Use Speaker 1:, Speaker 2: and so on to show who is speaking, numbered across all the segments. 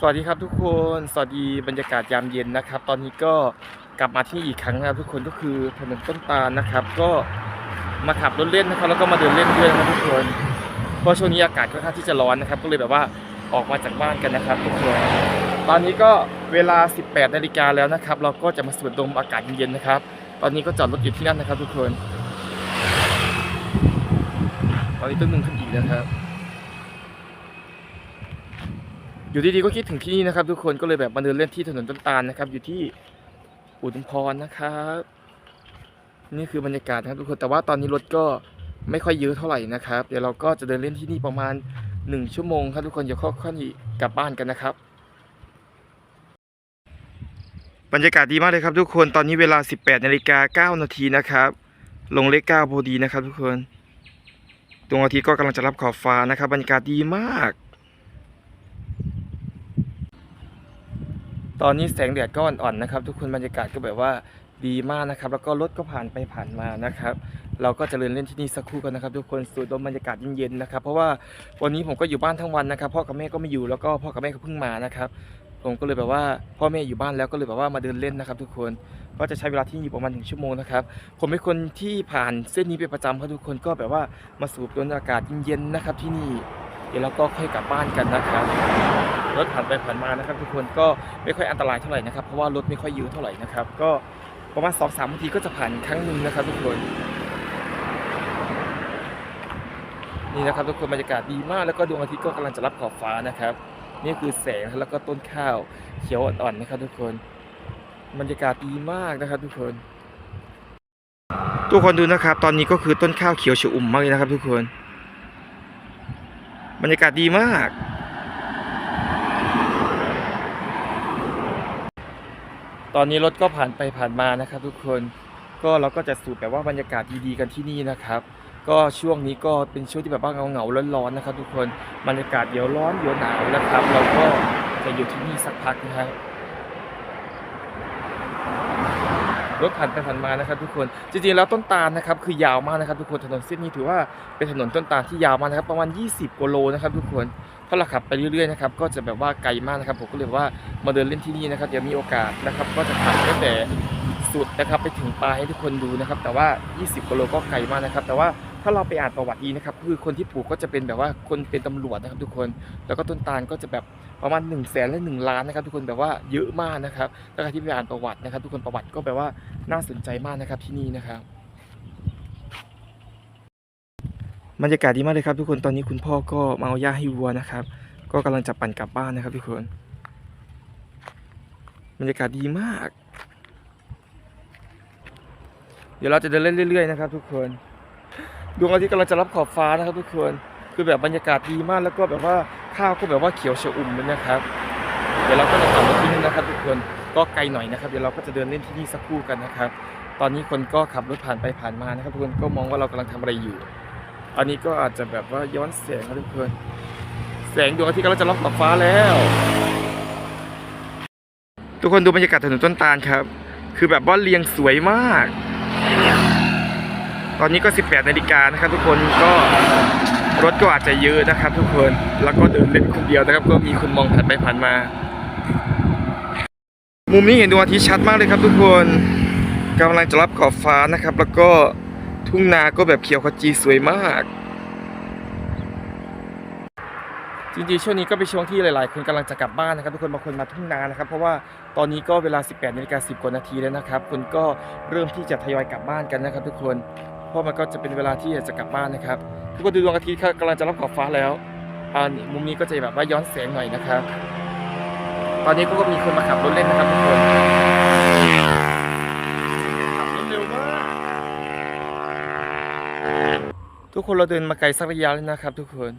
Speaker 1: สวัสดีครับทุกคน สวัสดีบรรยากาศยามเย็นนะครับ ตอนนี้ก็กลับมาที่อีกครั้งนะครับทุกคนก็คือถนนต้นตาลนะครับ ก็มาขับรถเล่นนะครับ แล้วก็มาเดินเล่นด้วยนะครับทุกคนเพราะช่วงนี้อากาศค่อนข้างที่จะร้อนนะครับ ก็เลยแบบว่าออกมาจากบ้านกันนะครับ ทุกคน ตอนนี้ก็เวลา 18นาฬิกาแล้วนะครับ เราก็จะมาสูดดมอากาศเย็นๆนะครับ ตอนนี้ก็จอดรถอยู่ที่นั่นนะครับ ทุกคน ตอนนี้ต้องนึงขึ้นอีกนะครับ อยู่ดีๆก็คิดถึงที่นี่นะครับ ทุกคนก็เลยแบบมาเดินเล่นที่ถนนต้นตาลนะครับ อยู่ที่อุดมพรนะครับ นี่คือบรรยากาศนะครับทุกคนแต่ว่าตอนนี้รถก็ไม่ค่อยเยอะเท่าไหร่นะครับ เดี๋ยวเราก็จะเดินเล่นที่นี่ประมาณหนึ่งชั่วโมงครับทุกคนเดี๋ยวค่อยๆกลับบ้านกันนะครับ บรรยากาศดีมากเลยครับ ทุกคนตอนนี้เวลา 18นาฬิกา9นาทีนะครับ ลงเลข9พอดีนะครับ ทุกคนดวงอาทิตย์ก็กำลังจะรับขอบฟ้านะครับ บรรยากาศดีมาก ตอนนี้แสงแดดก็อ่อนๆนะครับ ทุกคนบรรยากาศก็แบบว่าดีมากนะครับ แล้วก็รถก็ผ่านไปผ่านมานะครับ เราก็จะเดินเล่นที่นี่สักครู่กันนะครับ ทุกคนสูดดมบรรยากาศเย็นๆนะครับ เพราะว่าวันนี้ผมก็อยู่บ้านทั้งวันนะครับ พ่อกับแม่ก็ไม่อยู่แล้วก็พ่อกับแม่ก็เพิ่งมานะครับ ผมก็เลยแบบว่าพ่อแม่อยู่บ้านแล้วก็เลยแบบว่ามาเดินเล่นนะครับ ทุกคนก็จะใช้เวลาที่อยู่ประมาณหนึ่งชั่วโมงนะครับ ผมเป็นคนที่ผ่านเส้นนี้เป็นประจำครับทุกคนก็แบบว่ามาสูดดมอากาศเย็นๆนะครับ ที่นี่ เดี๋ยวเราก็ค่อยกลับบ้านกันนะครับ รถผ่านไปผ่านมานะครับ ทุกคนก็ไม่ค่อยอันตรายเท่าไหร่นะครับเพราะว่ารถไม่ค่อยเยอะเท่าไหร่นะครับ ก็ประมาณสองสามนาทีก็จะผ่านครั้งหนึ่งนะครับ ทุกคนนี่นะครับทุกคนบรรยากาศดีมากแล้วก็ดวงอาทิตย์ก็กำลังจะรับขอบฟ้านะครับ นี่คือแสงแล้วก็ต้นข้าวเขียวอ่อนๆนะครับ ทุกคนบรรยากาศดีมากนะครับ ทุกคน ทุกคนดูนะครับ ตอนนี้ก็คือต้นข้าวเขียวชอุ่มมากเลยนะครับ ทุกคน บรรยากาศดีมาก ตอนนี้รถก็ผ่านไปผ่านมานะครับ ทุกคนก็เราก็จะสูดแบบว่าบรรยากาศดีๆกันที่นี่นะครับ ก็ช่วงนี้ก็เป็นช่วงที่แบบว่าเหงาๆร้อนๆนะครับ ทุกคนบรรยากาศเดี๋ยวร้อนเดี๋ยวหนาวนะครับ เราก็จะอยู่ที่นี่สักพักนะครับรถผ่านไปผ่านมานะครับ ทุกคนจริงๆแล้วต้นตาลนะครับคือยาวมากนะครับ ทุกคนถนนเส้นนี้ถือว่าเป็นถนนต้นตาลที่ยาวมากนะครับ ประมาณ 20กิโลนะครับ ทุกคน ถ้าเราขับไปเรื่อยๆนะครับก็จะแบบว่าไกลมากนะครับผมก็เลยว่ามาเดินเล่นที่นี่นะครับเดี๋ยวมีโอกาสนะครับ ก็จะขับตั้งแต่สุดนะครับไปถึงปลายให้ทุกคนดูนะครับ แต่ว่า 20กิโลก็ไกลมากนะครับ แต่ว่าถ้าเราไปอ่านประวัติดีนะครับคือคนที่ปลูกก็จะเป็นแบบว่าคนเป็นตำรวจนะครับ ทุกคน แล้วก็ต้นตาลก็จะแบบประมาณ1นึ่งแสนและหนึ่งล้านนะครับ ทุกคนแบบว่าเยอะมากนะครับถ้าใครที่ไปอ่านประวัตินะครับ ทุกคนประวัติก็แบบว่าน่าสนใจมากนะครับที่นี่นะครับ บรรยากาศดีมากเลยครับทุกคนตอนนี้คุณพ่อก็มาเอาหญ้าให้วัวนะครับ ก็กำลังจะปั่นกลับบ้านนะครับทุกคน บรรยากาศดีมาก เดี๋ยวเราจะเดินเล่นเรื่อยๆนะครับทุกคนดวงอาทิตย์กำลังจะรับขอบฟ้านะครับทุกคนคือแบบบรรยากาศดีมากแล้วก็แบบว่าข้าวก็แบบว่าเขียวชอุ่มเลยนะครับ เดี๋ยวเราก็จะขับรถที่นี่นะครับ ทุกคนก็ไกลหน่อยนะครับเดี๋ยวเราก็จะเดินเล่นที่นี่สักครู่กันนะครับ ตอนนี้คนก็ขับรถผ่านไปผ่านมานะครับทุกคนก็มองว่าเรากำลังทำอะไรอยู่ อันนี้ก็อาจจะแบบว่าย้อนแสงนะทุกคนแสงดวงอาทิตย์กำลังจะรับขอบฟ้าแล้ว ทุกคนดูบรรยากาศถนนต้นตาลครับ คือแบบว่าเรียงสวยมาก ตอนนี้ก็ 18นาฬิกานะครับ ทุกคนก็รถก็อาจจะเยอะนะครับ ทุกคนแล้วก็เดินเล่นคนเดียวนะครับ ก็มีคนมองผ่านไปผ่านมา มุมนี้เห็นดวงอาทิตย์ชัดมากเลยครับ ทุกคนกำลังจะรับขอบฟ้านะครับ แล้วก็ ทุ่งนาก็แบบเขียวขจีสวยมาก จริงๆช่วงนี้ก็เป็นช่วงที่หลายๆ คนกำลังจะกลับบ้านนะครับ ทุกคนบางคนมาทุ่งนานะครับ เพราะว่าตอนนี้ก็เวลา 18นาฬิกา10กว่านาทีแล้วนะครับ คนก็เริ่มที่จะทยอยกลับบ้านกันนะครับ ทุกคนเพราะมันก็จะเป็นเวลาที่จะกลับบ้านนะครับ ทุกคนดูดวงอาทิตย์ครับกำลังจะรับขอบฟ้าแล้วอ่านี่มุมนี้ก็จะแบบว่าย้อนแสงหน่อยนะครับ ตอนนี้ก็มีคนมาขับรถเล่นนะครับทุกคนขับรถเร็วมาก ทุกคนเราเดินมาไกลสักระยะแล้วนะครับ ทุกคน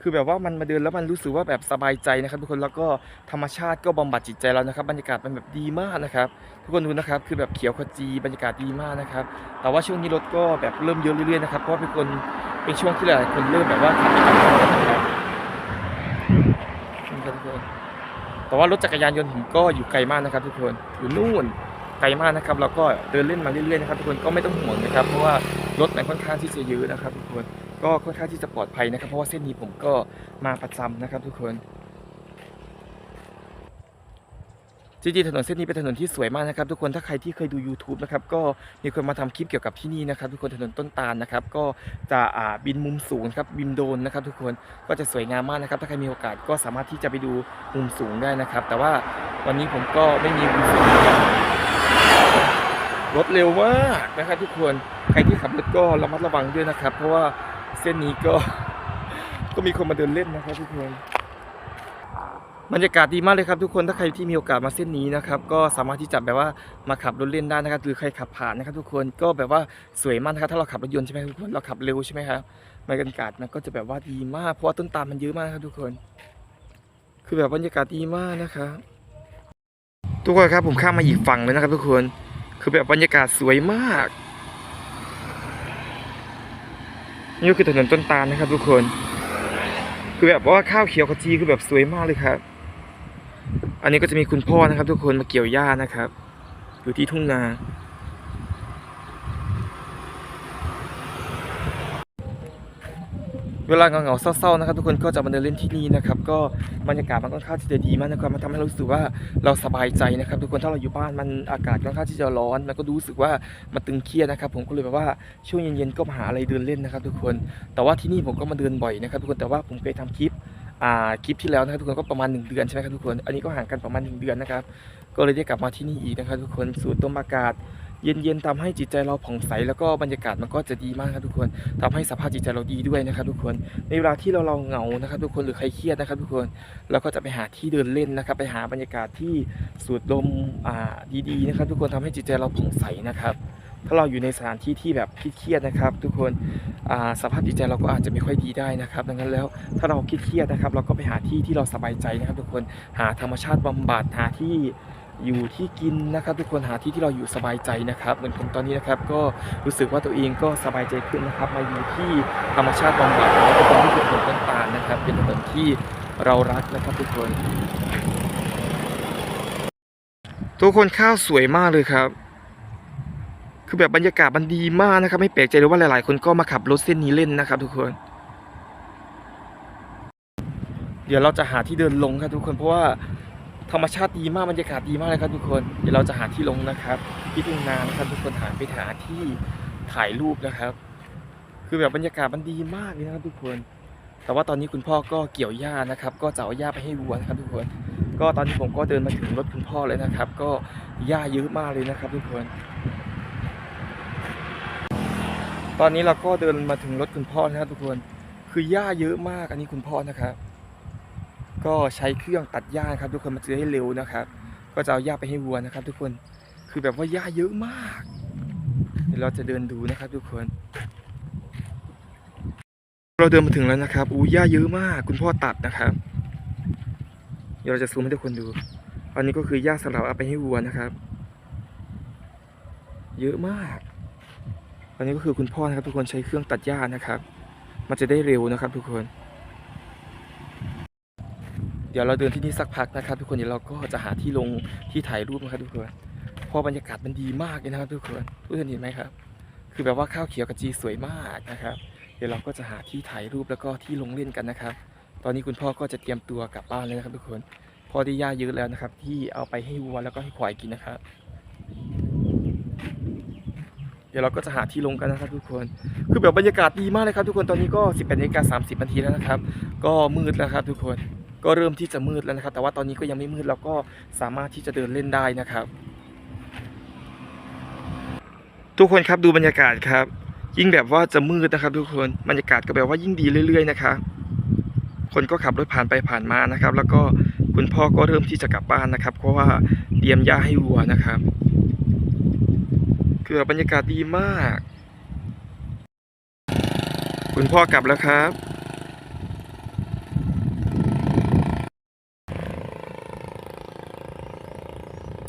Speaker 1: คือแบบว่ามันมาเดินแล้วมันรู้สึกว่าแบบสบายใจนะครับ ทุกคนแล้วก็ธรรมชาติก็บำบัดจิตใจเรานะครับ บรรยากาศมันแบบดีมากนะครับ ทุกคนดูนะครับ คือแบบเขียวขจีบรรยากาศดีมากนะครับ แต่ว่าช่วงนี้รถก็แบบเริ่มเยอะเรื่อยๆนะครับเพราะว่าเป็นคนเป็นช่วงที่หลายคนเริ่มแบบว่าขับไปกลับบ้านนะครับนี่ครับทุกคนแต่ว่ารถจักรยานยนต์ผมก็อยู่ไกลมากนะครับ ทุกคนอยู่นู่นไกลมากนะครับเราก็เดินเล่นมาเรื่อยๆนะครับ ทุกคนก็ไม่ต้องห่วงนะครับ เพราะว่า รถมันค่อนข้างที่จะเยอะนะครับ ทุกคนก็ค่อนข้างที่จะปลอดภัยนะครับ เพราะว่าเส้นนี้ผมก็มาประจำนะครับ ทุกคนจริงๆถนนเส้นนี้เป็นถนนที่สวยมากนะครับ ทุกคนถ้าใครที่เคยดู YouTube นะครับก็มีคนมาทำคลิปเกี่ยวกับที่นี่นะครับ ทุกคนถนนต้นตาลนะครับ ก็จะบินมุมสูงครับบินโดนนะครับ ทุกคนก็จะสวยงามมากนะครับ ถ้าใครมีโอกาสก็สามารถที่จะไปดูมุมสูงได้นะครับ แต่ว่าวันนี้ผมก็ไม่มีมุมสูง รถเร็วมากนะครับทุกคนใครที่ขับรถก็ระมัดระวังด้วยนะครับ เพราะว่าเส้นนี้ก็ก็มีคนมาเดินเล่นนะครับทุกคนบรรยากาศดีมากเลยครับทุกคนถ้าใครที่มีโอกาสมาเส้นนี้นะครับก็สามารถที่จะแบบว่ามาขับรถเล่นได้นะครับหรือใครขับผ่านนะครับ ทุกคนก็แบบว่าสวยมากนะครับถ้าเราขับรถยนต์ใช่ไหมทุกคนเราขับเร็วใช่ไหมครับบรรยากาศมันก็จะแบบว่าดีมาก เพราะว่าต้นตาลมันเยอะมากครับทุกคน คือแบบบรรยากาศดีมากนะครับทุกคนครับผมข้ามมาอีกฝั่งเลยนะครับ ทุกคน คือแบบบรรยากาศสวยมากนี่คือถนนต้นตาลนะครับ ทุกคน คือแบบว่าข้าวเขียวขจีคือแบบสวยมากเลยครับ อันนี้ก็จะมีคุณพ่อนะครับ ทุกคนมาเกี่ยวหญ้านะครับ อยู่ที่ทุ่งนา เวลาเหงาๆเศร้าๆนะครับทุกคนก็จะมาเดินเล่นที่นี่นะครับก็บรรยากาศมันค่อนข้างที่จะดีมากนะครับมันทำให้เรารู้สึกว่าเราสบายใจนะครับทุกคนถ้าเราอยู่บ้านมันอากาศค่อนข้างที่จะร้อนมันก็รู้สึกว่ามันตึงเครียดนะครับผมก็เลยแบบว่าช่วงเย็นๆก็มาหาอะไรเดินเล่นนะครับ ทุกคน แต่ว่าที่นี่ผมก็มาเดินบ่อยนะครับทุกคนแต่ว่าผมเคยทำคลิปอ่าคลิปที่แล้วนะครับทุกคนก็ประมาณ 1 เดือนใช่ไหมครับทุกคนอันนี้ก็ห่างกันประมาณ 1 เดือนนะครับก็เลยได้กลับมาที่นี่อีกนะครับทุกคนสูดลมอากาศ เย็นๆทำให้จิตใจเราผ่องใสแล้วก็บรรยากาศมันก็จะดีมากครับทุกคนทำให้สภาพจิตใจเราดีด้วยนะครับ ทุกคน ในเวลาที่เราเราเหงานะครับ ทุกคนหรือใครเครียดนะครับ ทุกคนเราก็จะไปหาที่เดินเล่นนะครับ ไปหาบรรยากาศที่สูดลมอ่าดีๆนะครับ ทุกคนทำให้จิตใจเราผ่องใสนะครับถ้าเราอยู่ในสถานที่ที่แบบเครียดนะครับ ทุกคนอ่าสภาพจิตใจเราก็อาจจะไม่ค่อยดีได้นะครับ ดังนั้นแล้วถ้าเราเครียดนะครับ เราก็ไปหาที่ที่เราสบายใจนะครับ ทุกคนหาธรรมชาติบำบัดหาที่ อยู่ที่กินนะครับ ทุกคนหาที่ที่เราอยู่สบายใจนะครับ เหมือนผมตอนนี้นะครับ ก็รู้สึกว่าตัวเองก็สบายใจขึ้นนะครับ มาอยู่ที่ธรรมชาติบำบัดนะครับเป็นที่เป็นถนนต้นตาลนะครับ เป็นถนนที่เรารักนะครับทุกคน ทุกคนข้าวสวยมากเลยครับ คือแบบบรรยากาศมันดีมากนะครับ ไม่แปลกใจเลยว่าหลาย ๆ คนก็มาขับรถเส้นนี้เล่นนะครับ ทุกคนเดี๋ยวเราจะหาที่เดินลงครับทุกคนเพราะว่า ธรรมชาติดีมากบรรยากาศดีมากเลยครับทุกคน เดี๋ยวเราจะหาที่ลงนะครับที่ทุ่งนานะครับทุกคนหาไปหาที่ถ่ายรูปนะครับ คือแบบบรรยากาศมันดีมากเลยนะครับทุกคน แต่ว่าตอนนี้คุณพ่อก็เกี่ยวหญ้านะครับ ก็จะเอาหญ้าไปให้วัวนะครับทุกคน ก็ตอนนี้ผมก็เดินมาถึงรถคุณพ่อเลยนะครับ ก็หญ้าเยอะมากเลยนะครับ ทุกคน ตอนนี้เราก็เดินมาถึงรถคุณพ่อนะครับทุกคน คือหญ้าเยอะมากอันนี้คุณพ่อนะครับ ก็ใช้เครื่องตัดหญ้าครับ ทุกคนมันจะได้เร็วนะครับ ก็จะเอาหญ้าไปให้วัวนะครับ ทุกคนคือแบบว่าหญ้าเยอะมาก เดี๋ยวเราจะเดินดูนะครับ ทุกคน เราเดินมาถึงแล้วนะครับอู้หญ้าเยอะมาก คุณพ่อตัดนะครับ เดี๋ยวเราจะซูมให้ทุกคนดู อันนี้ก็คือหญ้าสำหรับเอาไปให้วัวนะครับ เยอะมากอันนี้ก็คือคุณพ่อนะครับ ทุกคนใช้เครื่องตัดหญ้านะครับ มันจะได้เร็วนะครับ ทุกคน ดี๋ยวเราเดินที่นี่สักพักนะครับ ทุกคนเดี๋ยวเราก็จะหาที่ลงที่ถ่ายรูปนะครับทุกคนเพราะบรรยากาศมันดีมากเลยนะครับ ทุกคนทุกคนเห็นไหมครับ คือแบบว่าข้าวเขียวกระจีสวยมากนะครับ เดี๋ยวเราก็จะหาที่ถ่ายรูปแล้วก็ที่ลงเล่นกันนะครับ ตอนนี้คุณพ่อก็จะเตรียมตัวกลับบ้านเลยนะครับ ทุกคนพอได้หญ้าเยอะแล้วนะครับ ที่เอาไปให้วัวแล้วก็ให้ควายกินนะครับเดี๋ยวเราก็จะหาที่ลงกันนะครับทุกคน คือแบบบรรยากาศดีมากเลยครับทุกคน ตอนนี้ก็ 18นาฬิกา30นาทีแล้วนะครับ ก็มืดแล้วครับทุกคน ก็เริ่มที่จะมืดแล้วนะครับ แต่ว่าตอนนี้ก็ยังไม่มืดเราก็สามารถที่จะเดินเล่นได้นะครับ ทุกคนครับดูบรรยากาศครับ ยิ่งแบบว่าจะมืดนะครับ ทุกคนบรรยากาศก็แบบว่ายิ่งดีเรื่อย ๆ นะครับคนก็ขับรถผ่านไปผ่านมานะครับ แล้วก็คุณพ่อก็เริ่มที่จะกลับบ้านนะครับ เพราะว่าเตรียมหญ้าให้วัวนะครับคือบบรรยากาศดีมาก คุณพ่อกลับแล้วครับ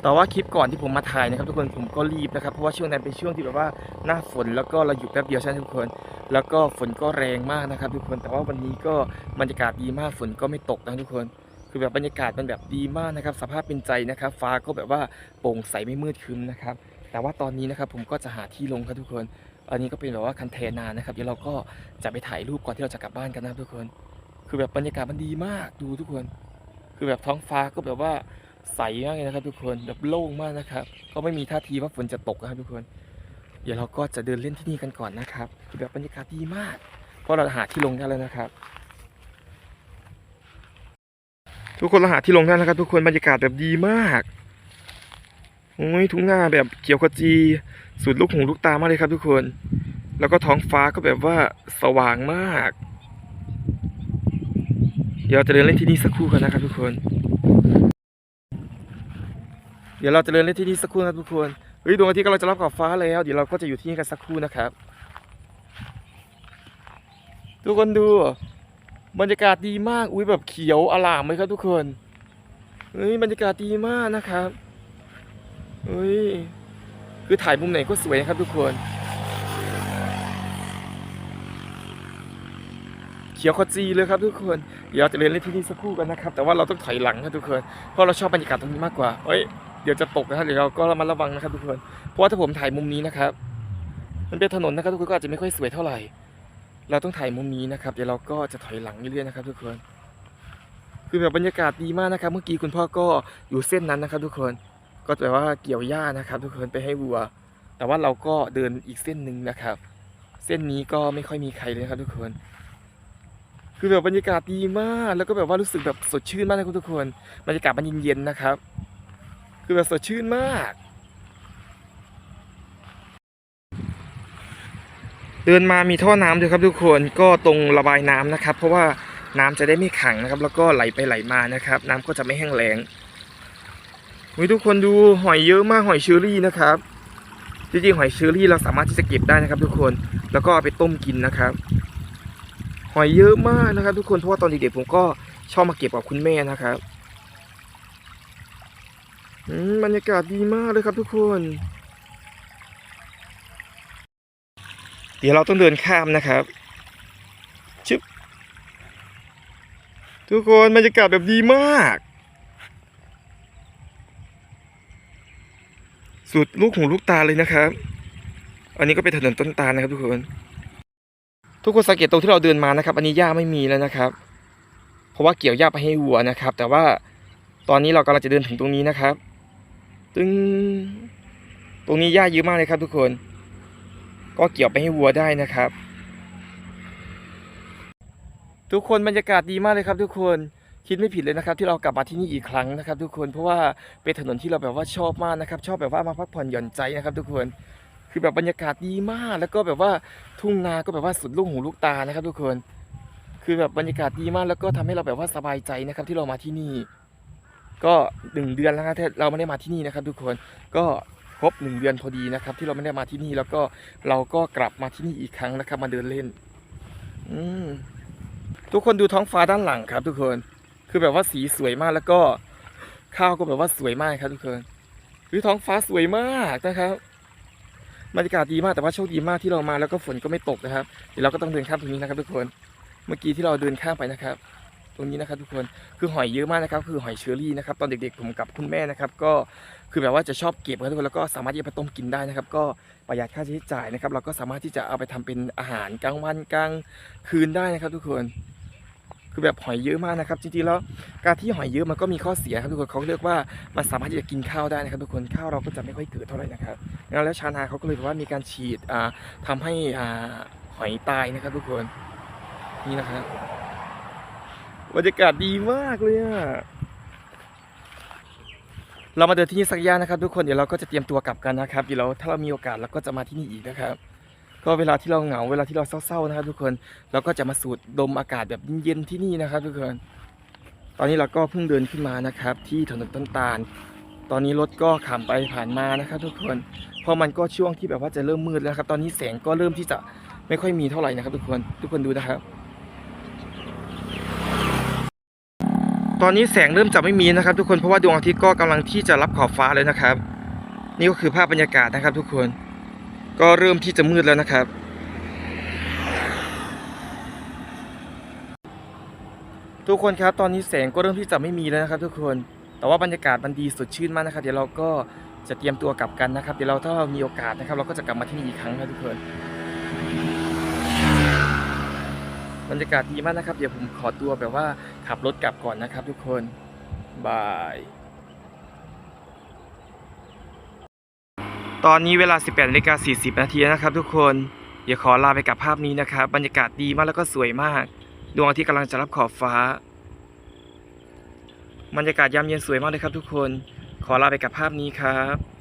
Speaker 1: แต่ว่าคลิปก่อนที่ผมมาถ่ายนะครับทุกคนผมก็รีบนะครับเพราะว่าช่วงนั้นเป็นช่วงที่แบบว่าหน้าฝนแล้วก็เราอยู่แป๊บเดียวใช่ไหมทุกคน แล้วก็ฝนก็แรงมากนะครับ ทุกคนแต่ว่าวันนี้ก็บรรยากาศดีมากฝนก็ไม่ตกนะทุกคน คือแบบบรรยากาศมันแบบดีมากนะครับ สภาพเป็นใจนะครับ ฟ้าก็แบบว่าโปร่งใสไม่มืดครึ้มนะครับ แต่ว่าตอนนี้นะครับผมก็จะหาที่ลงครับทุกคน อันนี้ก็เป็นแบบว่าคันเทนานะครับเดี๋ยวเราก็จะไปถ่ายรูปก่อนที่เราจะกลับบ้านกันนะครับทุกคน คือแบบบรรยากาศมันดีมากดูทุกคน คือแบบท้องฟ้าก็แบบว่า ใสมากเลยนะครับทุกคนแบบโล่งมากนะครับ ก็ไม่มีท่าทีว่าฝนจะตกนะครับทุกคน เดี๋ยวเราก็จะเดินเล่นที่นี่กันก่อนนะครับแบบบรรยากาศดีมาก เพราะเราหาที่ลงได้แล้วนะครับ ทุกคนเราหาที่ลงได้แล้วครับ ทุกคนบรรยากาศแบบดีมากโอ้ยทุ่งนาแบบเขียวขจีสุดลูกหูลูกตามากเลยครับ ทุกคน แล้วก็ท้องฟ้าก็แบบว่าสว่างมาก เดี๋ยวจะเดินเล่นที่นี่สักครู่กันนะครับทุกคน เดี๋ยวเราจะเดินเล่นที่นี่สักครู่นะทุกคนเฮ้ยดวงอาทิตย์กำลังจะรับขอบฟ้าแล้ว เดี๋ยวเราก็จะอยู่ที่นี่กันสักครู่นะครับ ทุกคนดู บรรยากาศดีมากอุ้ยแบบเขียวอลามเลยครับทุกคนเฮ้ยบรรยากาศดีมากนะครับเฮ้ยคือถ่ายมุมไหนก็สวยนะครับทุกคน เขียวขจีเลยครับทุกคน เดี๋ยวเราจะเดินเล่นที่นี่สักครู่กันนะครับ แต่ว่าเราต้องถอยหลังครับทุกคน เพราะเราชอบบรรยากาศตรงนี้มากกว่าเฮ้ย ดี๋ยวจะตกนะครับเดี๋ยวเราก็ระมัดระวังนะครับทุกคนเพราะว่าถ้าผมถ่ายมุมนี้นะครับ มันเป็นถนนนะครับทุกคนก็อาจจะไม่ค่อยสวยเท่าไหร่ เราต้องถ่ายมุมนี้นะครับ เดี๋ยวเราก็จะถอยหลังเรื่อยๆนะครับ ทุกคน คือแบบบรรยากาศดีมากนะครับ เมื่อกี้คุณพ่อก็อยู่เส้นนั้นนะครับ ทุกคนก็แปลว่าเกี่ยวหญ้านะครับ ทุกคนไปให้วัว แต่ว่าเราก็เดินอีกเส้นหนึ่งนะครับ เส้นนี้ก็ไม่ค่อยมีใครเลยครับ ทุกคนคือแบบบรรยากาศดีมาก แล้วก็แบบว่ารู้สึกแบบสดชื่นมากเลยครับทุกคน บรรยากาศมันเย็นๆนะครับ คือแบบสดชื่นมาก เดินมามีท่อน้ำด้วยครับทุกคนก็ตรงระบายน้ำนะครับ เพราะว่าน้ำจะได้ไม่ขังนะครับ แล้วก็ไหลไปไหลมานะครับ น้ำก็จะไม่แห้งแล้งเฮ้ยทุกคนดูหอยเยอะมากหอยเชอรี่นะครับจริงๆหอยเชอรี่เราสามารถที่จะเก็บได้นะครับ ทุกคนแล้วก็เอาไปต้มกินนะครับ หอยเยอะมากนะครับ ทุกคนเพราะว่าตอนเด็กๆผมก็ชอบมาเก็บกับคุณแม่นะครับ บรรยากาศดีมากเลยครับทุกคน เดี๋ยวเราต้องเดินข้ามนะครับชึบทุกคนบรรยากาศแบบดีมาก สุดลูกหูลูกตาเลยนะครับ อันนี้ก็เป็นถนนต้นตาลนะครับทุกคน ทุกคนสังเกตตรงที่เราเดินมานะครับ อันนี้หญ้าไม่มีแล้วนะครับ เพราะว่าเกี่ยวหญ้าไปให้วัวนะครับ แต่ว่าตอนนี้เรากำลังจะเดินถึงตรงนี้นะครับ ตึงตรงนี้หญ้าเยอะมากเลยครับทุกคน ก็เกี่ยวไปให้วัวได้นะครับ ทุกคนบรรยากาศดีมากเลยครับ ทุกคนคิดไม่ผิดเลยนะครับที่เรากลับมาที่นี่อีกครั้งนะครับทุกคนเพราะว่าเป็นถนนที่เราแบบว่าชอบมากนะครับ ชอบแบบว่ามาพักผ่อนหย่อนใจนะครับ ทุกคนคือแบบบรรยากาศดีมากแล้วก็แบบว่าทุ่งนาก็แบบว่าสุดลูกหูลูกตานะครับ ทุกคน คือแบบบรรยากาศดีมากแล้วก็ทำให้เราแบบว่าสบายใจนะครับ ที่เรามาที่นี่ ก็หนึ่งเดือนแล้วนะที่เราไม่ได้มาที่นี่นะครับ ทุกคนก็ครบหนึ่งเดือนพอดีนะครับ ที่เราไม่ได้มาที่นี่แล้วก็เราก็กลับมาที่นี่อีกครั้งนะครับ มาเดินเล่น อืมทุกคนดูท้องฟ้าด้านหลังครับ ทุกคน คือแบบว่าสีสวยมากแล้วก็ ข้าวก็แบบว่าสวยมากครับ ทุกคนคือท้องฟ้าสวยมากนะครับบรรยากาศดีมากแต่ว่าโชคดีมากที่เรามาแล้วก็ฝนก็ไม่ตกนะครับ เดี๋ยวเราก็ต้องเดินข้ามตรงนี้นะครับ ทุกคน เมื่อกี้ที่เราเดินข้ามไปนะครับ ตรงนี้นะครับทุกคนคือหอยเยอะมากนะครับ คือหอยเชอรี่นะครับตอนเด็กๆผมกับคุณแม่นะครับ ก็คือแบบว่าจะชอบเก็บครับทุกคนแล้วก็สามารถที่จะไปต้มกินได้นะครับ ก็ประหยัดค่าใช้จ่ายนะครับ เราก็สามารถที่จะเอาไปทำเป็นอาหารกลางวันกลางคืนได้นะครับ ทุกคนคือแบบหอยเยอะมากนะครับจริงๆแล้วการที่หอยเยอะมันก็มีข้อเสียครับทุกคนเขาเรียกว่ามันสามารถที่จะกินข้าวได้นะครับ ทุกคนข้าวเราก็จะไม่ค่อยเกิดเท่าไหร่นะครับแล้วชาวนาเขาก็เลยบอกว่ามีการฉีดอ่าทำให้หอยตายนะครับ ทุกคนนี่นะครับ บรรยากาศดีมากเลยอะเรามาเดินที่นี่สักย่านะครับ ทุกคนเดี๋ยวเราก็จะเตรียมตัวกลับกันนะครับเดี๋ยวเราถ้าเรามีโอกาสเราก็จะมาที่นี่อีกนะครับ ก็เวลาที่เราเหงาเวลาที่เราเศร้าๆนะครับ ทุกคนเราก็จะมาสูดดมอากาศแบบเย็นๆที่นี่นะครับ ทุกคน ตอนนี้เราก็เพิ่งเดินขึ้นมานะครับ ที่ถนนต้นตาล ตอนนี้รถก็ขับไปผ่านมานะครับ ทุกคนเพราะมันก็ช่วงที่แบบว่าจะเริ่มมืดแล้วครับ ตอนนี้แสงก็เริ่มที่จะไม่ค่อยมีเท่าไหร่นะครับ ทุกคนทุกคนดูนะครับ ตอนนี้แสงเริ่มจะไม่มีนะครับ ทุกคนเพราะว่าดวงอาทิตย์ก็กำลังที่จะรับขอบฟ้าเลยนะครับ นี่ก็คือภาพบรรยากาศนะครับ ทุกคนก็เริ่มที่จะมืดแล้วนะครับ ทุกคนครับตอนนี้แสงก็เริ่มที่จะไม่มีแล้วนะครับ ทุกคนแต่ว่าบรรยากาศมันดีสดชื่นมากนะครับ เดี๋ยวเราก็จะเตรียมตัวกลับกันนะครับ เดี๋ยวเราถ้าเรามีโอกาสนะครับ เราก็จะกลับมาที่นี่อีกครั้งนะทุกคน บรรยากาศดีมากนะครับ เดี๋ยวผมขอตัวแบบว่าขับรถกลับก่อนนะครับทุกคน บาย ตอนนี้เวลา 18นาฬิกา40 นาทีนะครับ ทุกคนอย่าขอลาไปกับภาพนี้นะครับ บรรยากาศดีมากแล้วก็สวยมาก ดวงอาทิตย์กำลังจะรับขอบฟ้า บรรยากาศยามเย็นสวยมากเลยครับ ทุกคน ขอลาไปกับภาพนี้ครับ